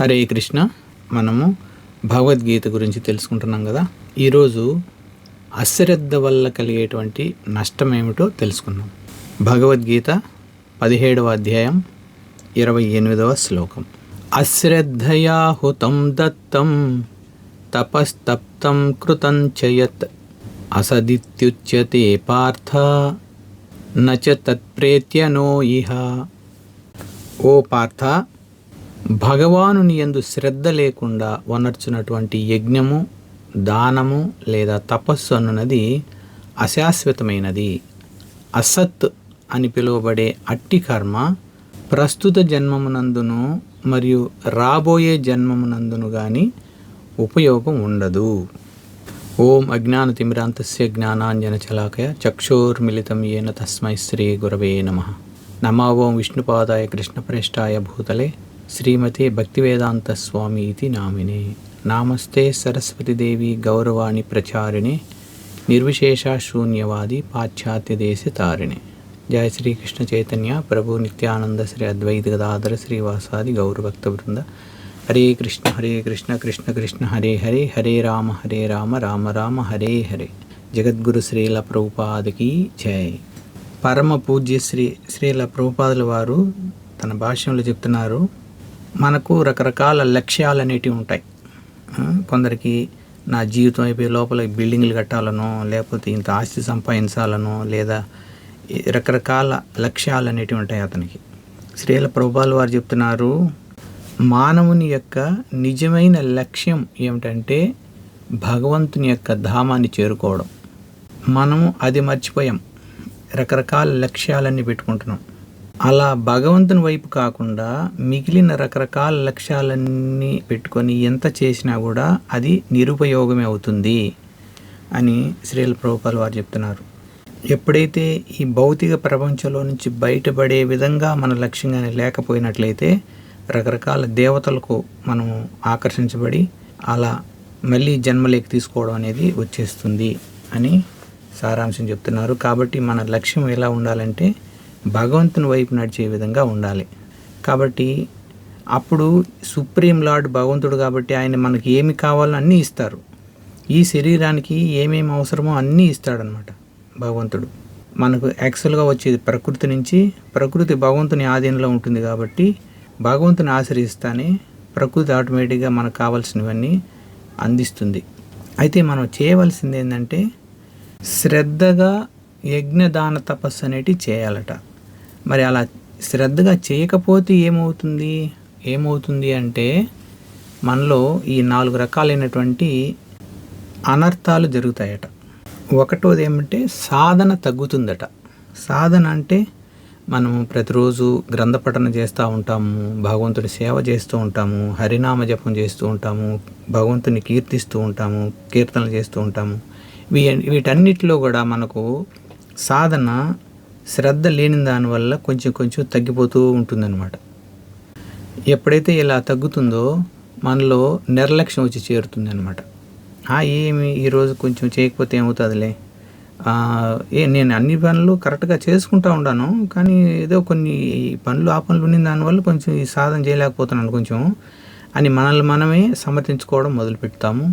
హరే కృష్ణ మనము భగవద్గీత గురించి తెలుసుకుంటున్నాం కదా. ఈరోజు అశ్రద్ధ వల్ల కలిగేటువంటి నష్టం ఏమిటో తెలుసుకుందాం. భగవద్గీత పదిహేడవ అధ్యాయం ఇరవై ఎనిమిదవ శ్లోకం. అశ్రద్ధయాహుతం దత్తం తపస్తప్తం కృతం చయత్ అసదిత్యుచ్యతే పార్థ నచ తత్ప్రేత్యనో ఇహ. ఓ పార్థ భగవానుని యందు శ్రద్ధ లేకుండా వనర్చునటువంటి యజ్ఞము దానము లేదా తపస్సు అన్నది అశాశ్వతమైనది. అసత్ అని పిలువబడే అట్టి కర్మ ప్రస్తుత జన్మమునందును మరియు రాబోయే జన్మమునందును కానీ ఉపయోగం ఉండదు. ఓం అజ్ఞానతిమిరాంతస్య జ్ఞానాంజన చలాకయ చక్షోర్మిళితం ఏన తస్మై శ్రీ గురవే నమ. నమా ఓం విష్ణుపాదాయ కృష్ణప్రేష్టాయ భూతలే శ్రీమతే భక్తివేదాంత స్వామి ఇది నామినే. నామస్తే సరస్వతిదేవి గౌరవాణి ప్రచారిణి నిర్విశేష శూన్యవాది పాశ్చాత్య దేశ తారిణి. జయ శ్రీకృష్ణ చైతన్య ప్రభు నిత్యానంద శ్రీ అద్వైత గదాధర శ్రీవాసాది గౌరభక్త బృంద హరే కృష్ణ హరే కృష్ణ కృష్ణ కృష్ణ హరే హరే హరే రామ హరే రామ రామ రామ హరే హరే. జగద్గురు శ్రీల ప్రభుపాదకి జై. పరమ పూజ్య శ్రీ శ్రీల ప్రభుపాదుల వారు తన భాష్యంలో చెప్తున్నారు మనకు రకరకాల లక్ష్యాలు అనేటివి ఉంటాయి. కొందరికి నా జీవితం అయిపోయి లోపల బిల్డింగ్లు కట్టాలనో లేకపోతే ఇంత ఆస్తి సంపాదించాలనో లేదా రకరకాల లక్ష్యాలు అనేటివి ఉంటాయి అతనికి. శ్రీల ప్రభుపాలు వారు చెప్తున్నారు మానవుని యొక్క నిజమైన లక్ష్యం ఏమిటంటే భగవంతుని యొక్క ధామాన్ని చేరుకోవడం. మనము అది మర్చిపోయాం. రకరకాల లక్ష్యాలన్నీ పెట్టుకుంటున్నాం. అలా భగవంతుని వైపు కాకుండా మిగిలిన రకరకాల లక్ష్యాలన్నీ పెట్టుకొని ఎంత చేసినా కూడా అది నిరుపయోగమే అవుతుంది అని శ్రీల ప్రభుపాల్ వారు చెప్తున్నారు. ఎప్పుడైతే ఈ భౌతిక ప్రపంచంలో నుంచి బయటపడే విధంగా మన లక్ష్యంగానే లేకపోయినట్లయితే రకరకాల దేవతలకు మనము ఆకర్షించబడి అలా మళ్ళీ జన్మలేకి తీసుకోవడం అనేది వచ్చేస్తుంది అని సారాంశం చెప్తున్నారు. కాబట్టి మన లక్ష్యం ఎలా ఉండాలంటే భగవంతుని వైపు నడిచే విధంగా ఉండాలి. కాబట్టి అప్పుడు సుప్రీం లార్డ్ భగవంతుడు కాబట్టి ఆయన మనకి ఏమి కావాలో అన్నీ ఇస్తారు. ఈ శరీరానికి ఏమేమి అవసరమో అన్నీ ఇస్తాడనమాట భగవంతుడు. మనకు యాక్చువల్గా వచ్చేది ప్రకృతి నుంచి ప్రకృతి భగవంతుని ఆధీనంలో ఉంటుంది కాబట్టి భగవంతుని ఆశ్రయిస్తానే ప్రకృతి ఆటోమేటిక్గా మనకు కావాల్సినవన్నీ అందిస్తుంది. అయితే మనం చేయవలసింది ఏంటంటే శ్రద్ధగా యజ్ఞదాన తపస్సు అనేటివి చేయాలట. మరి అలా శ్రద్ధగా చేయకపోతే ఏమవుతుంది? ఏమవుతుంది అంటే మనలో ఈ నాలుగు రకాలైనటువంటి అనర్థాలు జరుగుతాయట. ఒకటోది ఏమంటే సాధన తగ్గుతుందట. సాధన అంటే మనము ప్రతిరోజు గ్రంథ పఠన చేస్తూ ఉంటాము భగవంతుడి సేవ చేస్తూ ఉంటాము హరినామ జపం చేస్తూ ఉంటాము భగవంతుని కీర్తిస్తూ ఉంటాము కీర్తనలు చేస్తూ ఉంటాము. వీ వీటన్నిటిలో కూడా మనకు సాధన శ్రద్ధ లేని దానివల్ల కొంచెం కొంచెం తగ్గిపోతూ ఉంటుందన్నమాట. ఎప్పుడైతే ఇలా తగ్గుతుందో మనలో నిర్లక్ష్యం వచ్చి చేరుతుంది అనమాట ఏమి ఈరోజు కొంచెం చేయకపోతే ఏమవుతుందిలే? ఏ నేను అన్ని పనులు కరెక్ట్గా చేసుకుంటా ఉన్నాను కానీ ఏదో కొన్ని పనులు ఆ పనులు ఉన్న దానివల్ల కొంచెం ఈ సాధన చేయలేకపోతున్నాను కొంచెం అని మనల్ని మనమే సమర్థించుకోవడం మొదలు పెడతాము.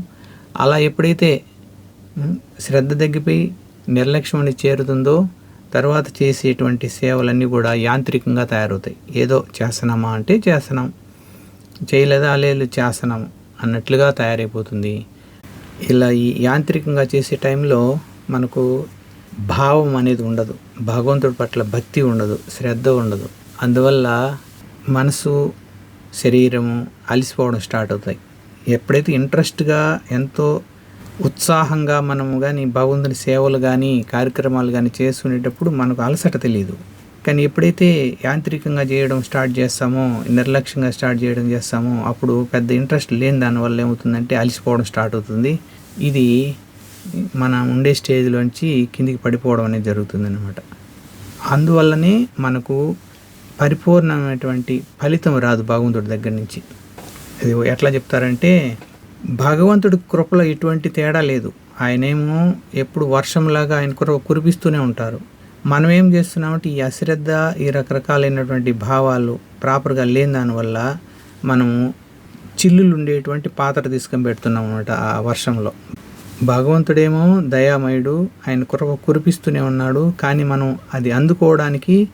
అలా ఎప్పుడైతే శ్రద్ధ తగ్గిపోయి నిర్లక్ష్యం అని చేరుతుందో తర్వాత చేసేటువంటి సేవలన్నీ కూడా యాంత్రికంగా తయారవుతాయి. ఏదో చేస్తున్నామా అంటే చేస్తున్నాం. చేయలేదా లేదు చేస్తున్నాం అన్నట్లుగా తయారైపోతుంది. ఇలా ఈ యాంత్రికంగా చేసే టైంలో మనకు భావం అనేది ఉండదు. భగవంతుడి పట్ల భక్తి ఉండదు. శ్రద్ధ ఉండదు. అందువల్ల మనసు శరీరము అలసిపోవడం స్టార్ట్ అవుతాయి. ఎప్పుడైతే ఇంట్రెస్ట్గా ఎంతో ఉత్సాహంగా మనము కానీ భగవంతుని సేవలు కానీ కార్యక్రమాలు కానీ చేసుకునేటప్పుడు మనకు అలసట తెలియదు కానీ ఎప్పుడైతే యాంత్రికంగా చేయడం స్టార్ట్ చేస్తామో నిర్లక్ష్యంగా స్టార్ట్ చేయడం చేస్తామో అప్పుడు పెద్ద ఇంట్రెస్ట్ లేని దానివల్ల ఏమవుతుందంటే అలసిపోవడం స్టార్ట్ అవుతుంది. ఇది మనం ఉండే స్టేజ్లోంచి కిందికి పడిపోవడం అనేది జరుగుతుంది అనమాట అందువల్లనే మనకు పరిపూర్ణమైనటువంటి ఫలితం రాదు భగవంతుడి దగ్గర నుంచి. ఇది ఎట్లా చెప్తారంటే భగవంతుడి కృపలో ఎటువంటి తేడా లేదు. ఆయనేమో ఎప్పుడు వర్షంలాగా ఆయన కృప కురిపిస్తూనే ఉంటారు. మనం ఏం చేస్తున్నామంటే ఈ అశ్రద్ధ ఈ రకరకాలైనటువంటి భావాలు ప్రాపర్గా లేని దానివల్ల మనము చిల్లులు ఉండేటువంటి పాత్ర తీసుకొని పెడుతున్నాం అనమాట ఆ వర్షంలో. భగవంతుడేమో దయామయుడు ఆయన కృప కురిపిస్తూనే ఉన్నాడు. కానీ మనం అది అందుకోవడానికి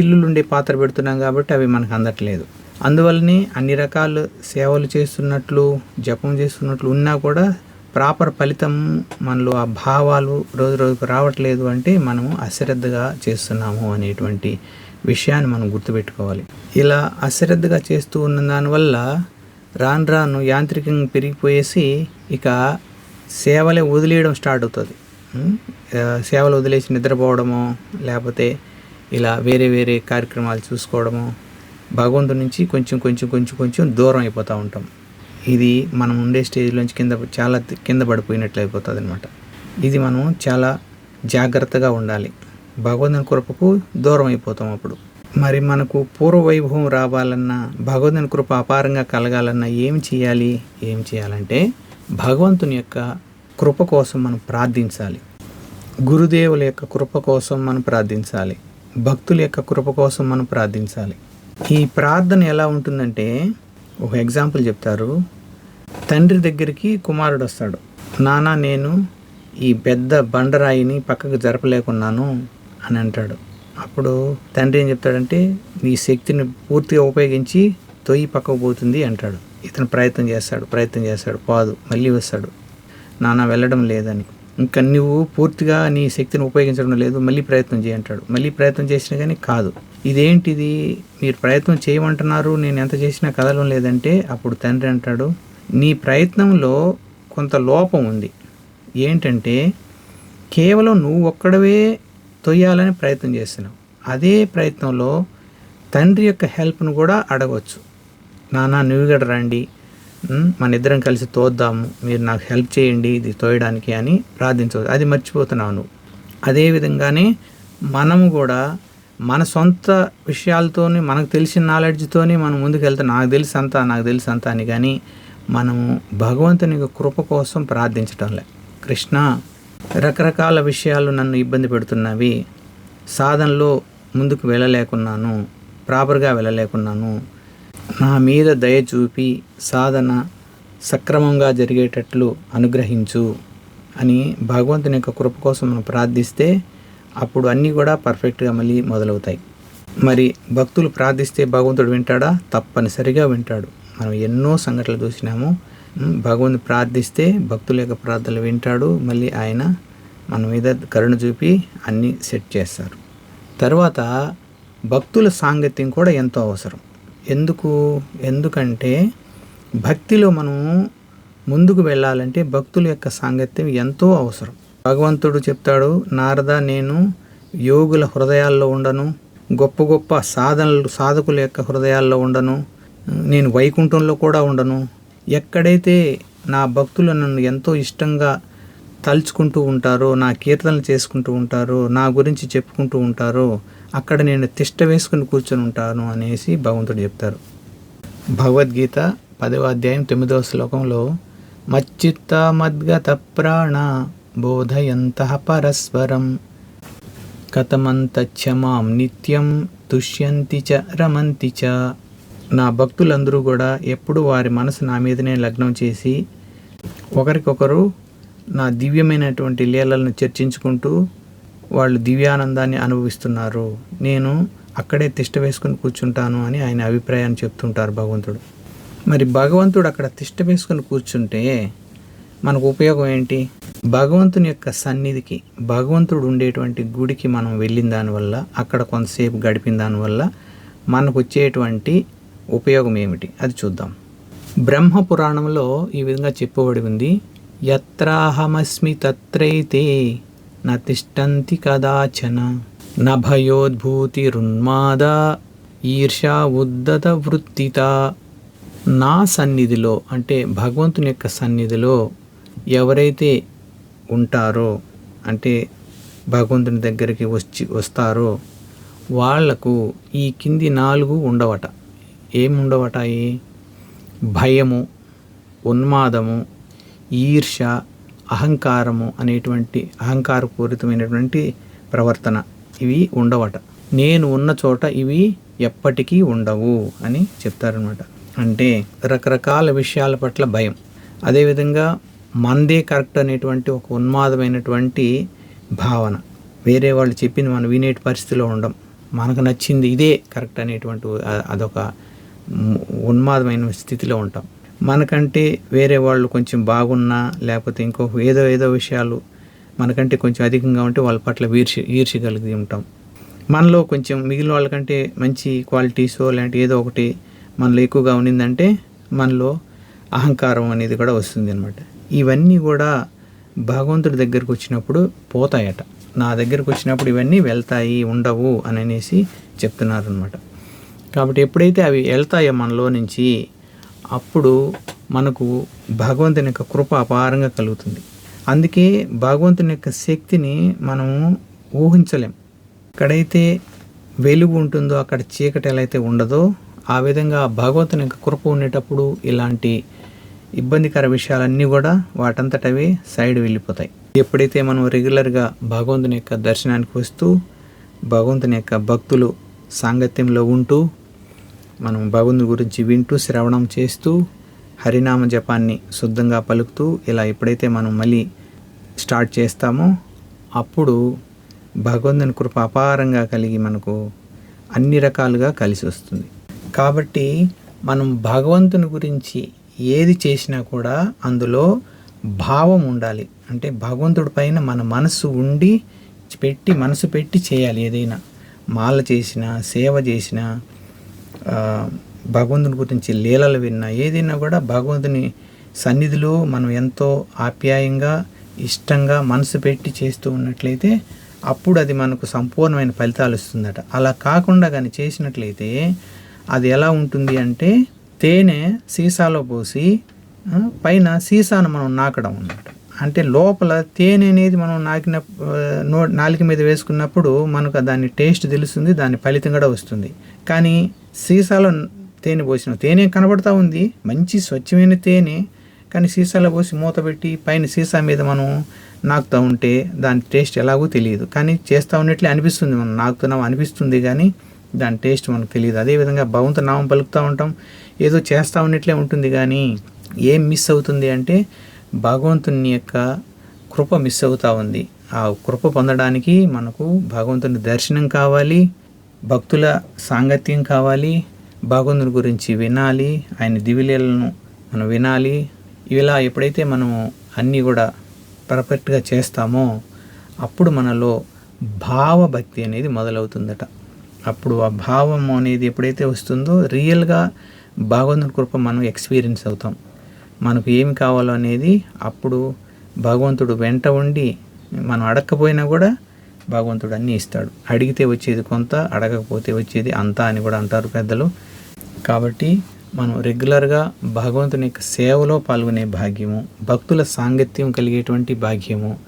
చిల్లులు ఉండే పాత్ర పెడుతున్నాం కాబట్టి అవి మనకు అందట్లేదు. అందువల్లనే అన్ని రకాల సేవలు చేస్తున్నట్లు జపం చేస్తున్నట్లు ఉన్నా కూడా ప్రాపర్ ఫలితం మనలో ఆ భావాలు రోజు రోజుకు రావట్లేదు అంటే మనము అశ్రద్ధగా చేస్తున్నాము అనేటువంటి విషయాన్ని మనం గుర్తుపెట్టుకోవాలి. ఇలా అశ్రద్ధగా చేస్తూ ఉన్న దానివల్ల రాను రాను యాంత్రికంగా పెరిగిపోయేసి ఇక సేవలే వదిలేయడం స్టార్ట్ అవుతుంది. సేవలు వదిలేసి నిద్రపోవడము లేకపోతే ఇలా వేరే వేరే కార్యక్రమాలు చూసుకోవడము భగవంతుడి నుంచి కొంచెం కొంచెం కొంచెం కొంచెం దూరం అయిపోతూ ఉంటాం. ఇది మనం ఉండే స్టేజ్లోంచి కింద చాలా కింద పడిపోయినట్లు అయిపోతుంది అనమాట ఇది మనం చాలా జాగ్రత్తగా ఉండాలి. భగవంతుని కృపకు దూరం అయిపోతాం అప్పుడు. మరి మనకు పూర్వ వైభవం రావాలన్నా భగవంతుని కృప అపారంగా కలగాలన్నా ఏం చేయాలి? ఏం చేయాలంటే భగవంతుని యొక్క కృప కోసం మనం ప్రార్థించాలి. గురుదేవుల యొక్క కృప కోసం మనం ప్రార్థించాలి. భక్తుల యొక్క కృప కోసం మనం ప్రార్థించాలి. ఈ ప్రార్థన ఎలా ఉంటుందంటే ఒక ఎగ్జాంపుల్ చెప్తారు. తండ్రి దగ్గరికి కుమారుడు వస్తాడు. నాన్న నేను ఈ పెద్ద బండరాయిని పక్కకు జరపలేకున్నాను అని అంటాడు. అప్పుడు తండ్రి ఏం చెప్తాడంటే నీ శక్తిని పూర్తిగా ఉపయోగించి తొయ్యి పక్కకు పోతుంది అంటాడు. ఇతను ప్రయత్నం చేస్తాడు ప్రయత్నం చేస్తాడు పాదు మళ్ళీ వస్తాడు. నాన్న వెళ్ళడం లేదని. ఇంకా నువ్వు పూర్తిగా నీ శక్తిని ఉపయోగించడం లేదు మళ్ళీ ప్రయత్నం చేయంటాడు మళ్ళీ ప్రయత్నం చేసినా కానీ కాదు. ఇదేంటిది? మీరు ప్రయత్నం చేయమంటున్నారు నేను ఎంత చేసినా కదలం లేదంటే అప్పుడు తండ్రి అంటాడు నీ ప్రయత్నంలో కొంత లోపం ఉంది. ఏంటంటే కేవలం నువ్వు ఒక్కడవే తొయ్యాలని ప్రయత్నం చేస్తున్నావు. అదే ప్రయత్నంలో తండ్రి యొక్క హెల్ప్ను కూడా అడగవచ్చు నానా నువ్వు కూడా రండి. మన ఇద్దరం కలిసి తోద్దాము. మీరు నాకు హెల్ప్ చేయండి ఇది తోయడానికి అని ప్రార్థించవచ్చు. అది మర్చిపోతున్నావు నువ్వు. మనము కూడా మన సొంత విషయాలతోని మనకు తెలిసిన నాలెడ్జ్తోని మనం ముందుకు వెళ్తాం నాకు తెలిసి అంతా నాకు తెలిసి అంతా అని కానీ మనము భగవంతుని యొక్క కృప కోసం ప్రార్థించటంలే కృష్ణ రకరకాల విషయాలు నన్ను ఇబ్బంది పెడుతున్నవి. సాధనలో ముందుకు వెళ్ళలేకున్నాను. ప్రాపర్గా వెళ్ళలేకున్నాను. నా మీద దయ చూపి సాధన సక్రమంగా జరిగేటట్లు అనుగ్రహించు అని భగవంతుని యొక్క కృప కోసం మనం ప్రార్థిస్తే అప్పుడు అన్నీ కూడా పర్ఫెక్ట్గా మళ్ళీ మొదలవుతాయి. మరి భక్తులు ప్రార్థిస్తే భగవంతుడు వింటాడా? తప్పనిసరిగా వింటాడు. మనం ఎన్నో సంఘటనలు చూసినాము. భగవంతుని ప్రార్థిస్తే భక్తుల యొక్క ప్రార్థనలు వింటాడు. మళ్ళీ ఆయన మన మీద కరుణ చూపి అన్నీ సెట్ చేస్తారు. తర్వాత భక్తుల సాంగత్యం కూడా ఎంతో అవసరం. ఎందుకు? ఎందుకంటే భక్తిలో మనం ముందుకు వెళ్ళాలంటే భక్తుల యొక్క సాంగత్యం ఎంతో అవసరం. భగవంతుడు చెప్తాడు నారద నేను యోగుల హృదయాల్లో ఉండను. గొప్ప గొప్ప సాధనలు సాధకుల యొక్క హృదయాల్లో ఉండను. నేను వైకుంఠంలో కూడా ఉండను. ఎక్కడైతే నా భక్తులు నన్ను ఎంతో ఇష్టంగా తలుచుకుంటూ ఉంటారో నా కీర్తనలు చేసుకుంటూ ఉంటారో నా గురించి చెప్పుకుంటూ ఉంటారో అక్కడ నేను తిష్ట వేసుకుని కూర్చొని ఉంటాను అనేసి భగవంతుడు చెప్తారు. భగవద్గీత పదవ అధ్యాయం తొమ్మిదవ శ్లోకంలో మచ్చిత్త మద్గత ప్రాణ బోధయంత పరస్పరం కథమంతచ్చ మాం నిత్యం తుష్యంతి చ రమంతి చ నా భక్తులందరూ కూడా ఎప్పుడు వారి మనసు నా మీదనే లగ్నం చేసి ఒకరికొకరు నా దివ్యమైనటువంటి లీలలను చర్చించుకుంటూ వాళ్ళు దివ్యానందాన్ని అనుభవిస్తున్నారు. నేను అక్కడే తిష్ట వేసుకుని కూర్చుంటాను అని ఆయన అభిప్రాయాన్ని చెప్తుంటారు భగవంతుడు. మరి భగవంతుడు అక్కడ తిష్ట వేసుకుని కూర్చుంటే మనకు ఉపయోగం ఏంటి? భగవంతుని యొక్క సన్నిధికి భగవంతుడు ఉండేటువంటి గుడికి మనం వెళ్ళిన దానివల్ల అక్కడ కొంతసేపు గడిపిన దానివల్ల మనకు వచ్చేటువంటి ఉపయోగం ఏమిటి? అది చూద్దాం. బ్రహ్మ పురాణంలో ఈ విధంగా చెప్పబడి ఉంది. యత్రాహమస్మి తత్రైతే నతిష్టంతి కదాచన న భయోద్భూతిరున్మాద ఈర్షా ఉద్దత వృత్తిత. నా సన్నిధిలో అంటే భగవంతుని యొక్క సన్నిధిలో ఎవరైతే ఉంటారో అంటే భగవంతుని దగ్గరికి వచ్చి వస్తారో వాళ్ళకు ఈ కింది నాలుగు ఉండవట. ఏముండవట? భయము ఉన్మాదము ఈర్ష అహంకారము అనేటువంటి అహంకారపూరితమైనటువంటి ప్రవర్తన ఇవి ఉండవట. నేను ఉన్న చోట ఇవి ఎప్పటికీ ఉండవు అని చెప్తారనమాట అంటే రకరకాల విషయాల పట్ల భయం. అదేవిధంగా మందే కరెక్ట్ అనేటువంటి ఒక ఉన్మాదమైనటువంటి భావన. వేరే వాళ్ళు చెప్పింది మనం వినేటి పరిస్థితిలో ఉండం. మనకు నచ్చింది ఇదే కరెక్ట్ అనేటువంటి అదొక ఉన్మాదమైన స్థితిలో ఉంటాం. మనకంటే వేరే వాళ్ళు కొంచెం బాగున్నా లేకపోతే ఇంకొక ఏదో ఏదో విషయాలు మనకంటే కొంచెం అధికంగా ఉంటే వాళ్ళ పట్ల ఈర్షి ఈర్చగలిగి ఉంటాం. మనలో కొంచెం మిగిలిన వాళ్ళకంటే మంచి క్వాలిటీసో లాంటి ఏదో ఒకటి మనలో ఎక్కువగా ఉన్నిందంటే మనలో అహంకారం అనేది కూడా వస్తుంది అనమాట ఇవన్నీ కూడా భగవంతుడి దగ్గరకు వచ్చినప్పుడు పోతాయట. నా దగ్గరకు వచ్చినప్పుడు ఇవన్నీ వెళ్తాయి ఉండవు అని అనేసి చెప్తున్నారు అనమాట కాబట్టి ఎప్పుడైతే అవి వెళ్తాయో మనలో నుంచి అప్పుడు మనకు భగవంతుని యొక్క కృప అపారంగా కలుగుతుంది. అందుకే భగవంతుని యొక్క శక్తిని మనము ఊహించలేం. ఎక్కడైతే వెలుగు ఉంటుందో అక్కడ చీకటి ఎలా అయితే ఉండదో ఆ విధంగా భగవంతుని యొక్క కృప ఉండేటప్పుడు ఇలాంటి ఇబ్బందికర విషయాలన్నీ కూడా వాటంతటవే సైడ్ వెళ్ళిపోతాయి. ఎప్పుడైతే మనం రెగ్యులర్గా భగవంతుని యొక్క దర్శనానికి వస్తూ భగవంతుని యొక్క భక్తులు సాంగత్యంలో ఉంటూ మనం భగవంతుని గురించి వింటూ శ్రవణం చేస్తూ హరినామ జపాన్ని శుద్ధంగా పలుకుతూ ఇలా ఎప్పుడైతే మనం మళ్ళీ స్టార్ట్ చేస్తామో అప్పుడు భగవంతుని కృప అపారంగా కలిగి మనకు అన్ని రకాలుగా కలిసి వస్తుంది. కాబట్టి మనం భగవంతుని గురించి ఏది చేసినా కూడా అందులో భావం ఉండాలి. అంటే భగవంతుడి పైన మన మనసు ఉండి పెట్టి మనసు పెట్టి చేయాలి ఏదైనా. మాల చేసినా సేవ చేసినా భగవంతుని గురించి లీలలు విన్నా ఏదైనా కూడా భగవంతుని సన్నిధిలో మనం ఎంతో ఆప్యాయంగా ఇష్టంగా మనసు పెట్టి చేస్తూ ఉన్నట్లయితే అప్పుడు అది మనకు సంపూర్ణమైన ఫలితాలు ఇస్తుందట. అలా కాకుండా కానీ చేసినట్లయితే అది ఎలా ఉంటుంది అంటే తేనె సీసాలో పోసి పైన సీసాను మనం నాకడం అన్నమాట. అంటే లోపల తేనె అనేది మనం నాకిన నో నాలుక మీద వేసుకున్నప్పుడు మనకు దాని టేస్ట్ తెలుస్తుంది దాని ఫలితం కూడా వస్తుంది. కానీ సీసాలో తేనె పోసిన తేనె కనబడతా ఉంది. మంచి స్వచ్ఛమైన తేనె. కానీ సీసాలో పోసి మూత పెట్టి పైన సీసా మీద మనం నాకుతూ ఉంటే దాని టేస్ట్ ఎలాగో తెలియదు. కానీ చేస్తూ ఉన్నట్లే అనిపిస్తుంది. మనం నాకుతున్నాం అనిపిస్తుంది కానీ దాని టేస్ట్ మనకు తెలియదు. అదేవిధంగా భగవంతు నామం పలుకుతూ ఉంటాం. ఏదో చేస్తూ ఉన్నట్లే ఉంటుంది కానీ ఏం మిస్ అవుతుంది అంటే భగవంతుని యొక్క కృప మిస్ అవుతా ఉంది. ఆ కృప పొందడానికి మనకు భగవంతుని దర్శనం కావాలి భక్తుల సాంగత్యం కావాలి భగవంతుని గురించి వినాలి ఆయన దివిలీలను మనం వినాలి. ఇలా ఎప్పుడైతే మనము అన్నీ కూడా పర్ఫెక్ట్గా చేస్తామో అప్పుడు మనలో భావభక్తి అనేది మొదలవుతుందట. అప్పుడు ఆ భావం అనేది ఎప్పుడైతే వస్తుందో రియల్గా భగవంతుని కృప మనం ఎక్స్పీరియన్స్ అవుతాం. మనకు ఏమి కావాలో అనేది అప్పుడు భగవంతుడు వెంట ఉండి మనం అడగకపోయినా కూడా భగవంతుడు అన్నీ ఇస్తాడు. అడిగితే వచ్చేది కొంత అడగకపోతే వచ్చేది అంతా అని కూడా అంటారు పెద్దలు. కాబట్టి మనం రెగ్యులర్గా భగవంతుని యొక్క సేవలో పాల్గొనే భాగ్యము భక్తుల సాంగత్యం కలిగేటువంటి భాగ్యము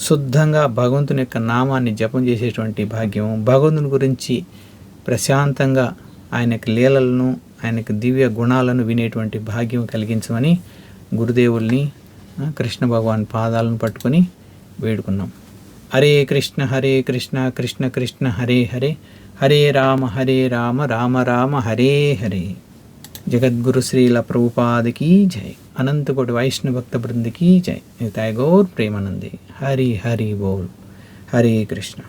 శుద్ధంగా భగవంతుని యొక్క నామాన్ని జపం చేసేటువంటి భాగ్యము భగవంతుని గురించి ప్రశాంతంగా ఆయన యొక్క లీలలను ఆయనకు దివ్య గుణాలను వినేటువంటి భాగ్యం కలిగించమని గురుదేవుల్ని కృష్ణ భగవాన్ పాదాలను పట్టుకొని వేడుకున్నాం. హరే కృష్ణ హరే కృష్ణ కృష్ణ కృష్ణ హరే హరే హరే రామ హరే రామ రామ రామ హరే హరే. జగద్గురు శ్రీల ప్రభుపాదకి జై. అనంతకోటి వైష్ణవ భక్త బృందకి జై. నితాయ్ గౌర్ హరి హరి బోల్. హరే కృష్ణ.